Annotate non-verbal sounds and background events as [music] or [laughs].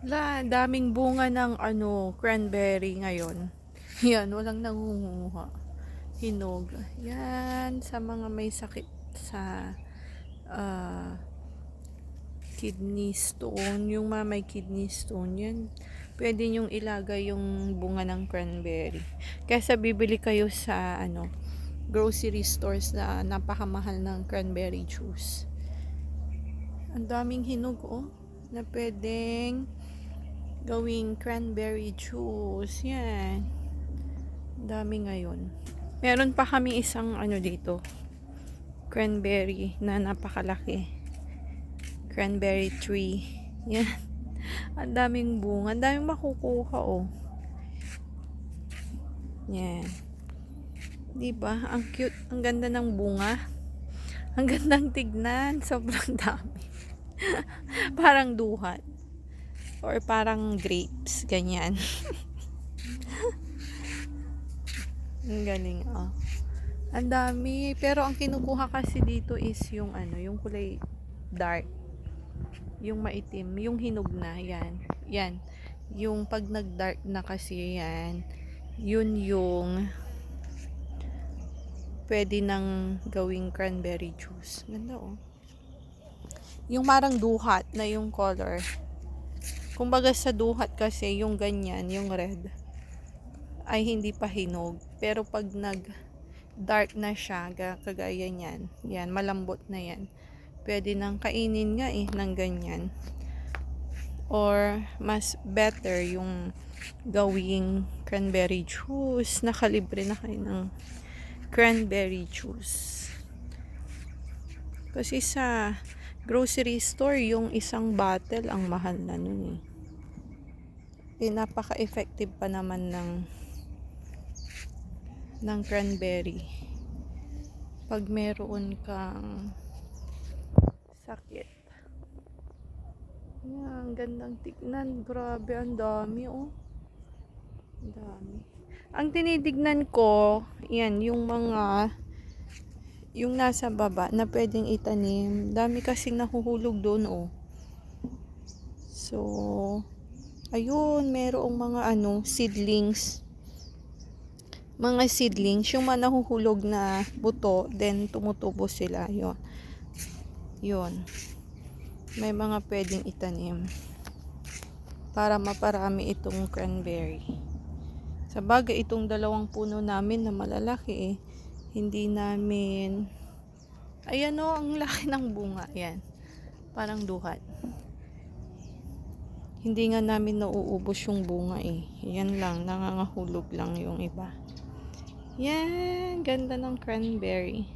La, daming bunga ng ano, cranberry ngayon. [laughs] Yan, walang nangunguha. Hinog. Yan, sa mga may sakit sa ah, kidney stone, yung mga may kidney stone, yan. Pwede nyong ilagay yung bunga ng cranberry. Kaysa bibili kayo sa ano, grocery stores na napakamahal ng cranberry juice. Ang daming hinog, oh, na pwedeng gawing cranberry juice. Yan. Dami ngayon. Meron pa kami isang ano dito. Cranberry na napakalaki. Cranberry tree. Yan. Ang daming bunga. Ang daming makukuha oh. Yan. Diba? Ang cute. Ang ganda ng bunga. Ang gandang tignan. Sobrang dami. [laughs] Parang duhat. Or parang grapes, ganyan. ang galing, oh. Ang dami. Pero ang kinukuha kasi dito is yung ano, yung kulay dark. Yung maitim. Yung hinog na, yan. Yan. Yung pag nag-dark na kasi yan, yun yung pwede nang gawing cranberry juice. Ganda, oh. Yung marang duhat na yung color. Kumbaga sa duhat kasi, yung ganyan, yung red, ay hindi pa hinog. Pero pag nag dark na siya, ga- kagaya niyan, yan, malambot na yan. Pwede nang kainin nga eh, ng ganyan. Or, mas better yung gawing cranberry juice. Nakalibre na kayo ng cranberry juice. Kasi sa grocery store, yung isang bottle ang mahal na nun eh. Eh, napaka-effective pa naman ng ng cranberry. Pag meron kang sakit. Yan, ang gandang tignan. Grabe, ang dami oh. Ang dami. Ang tinitignan ko, yan, yung mga yung nasa baba na pwedeng itanim. Dami kasing nahuhulog doon oh. So, ayun, merong mga ano, seedlings. Mga seedlings, yung mga nahuhulog na buto, then tumutubo sila. Yun. Yun. May mga pwedeng itanim. Para maparami itong cranberry. Sa bagay, itong dalawang puno namin na malalaki eh, hindi namin, ayan o, ang laki ng bunga. Ayan. Parang duhat. Hindi nga namin nauubos yung bunga eh. Yan lang, nangangahulog lang yung iba. Yan, ganda ng cranberry.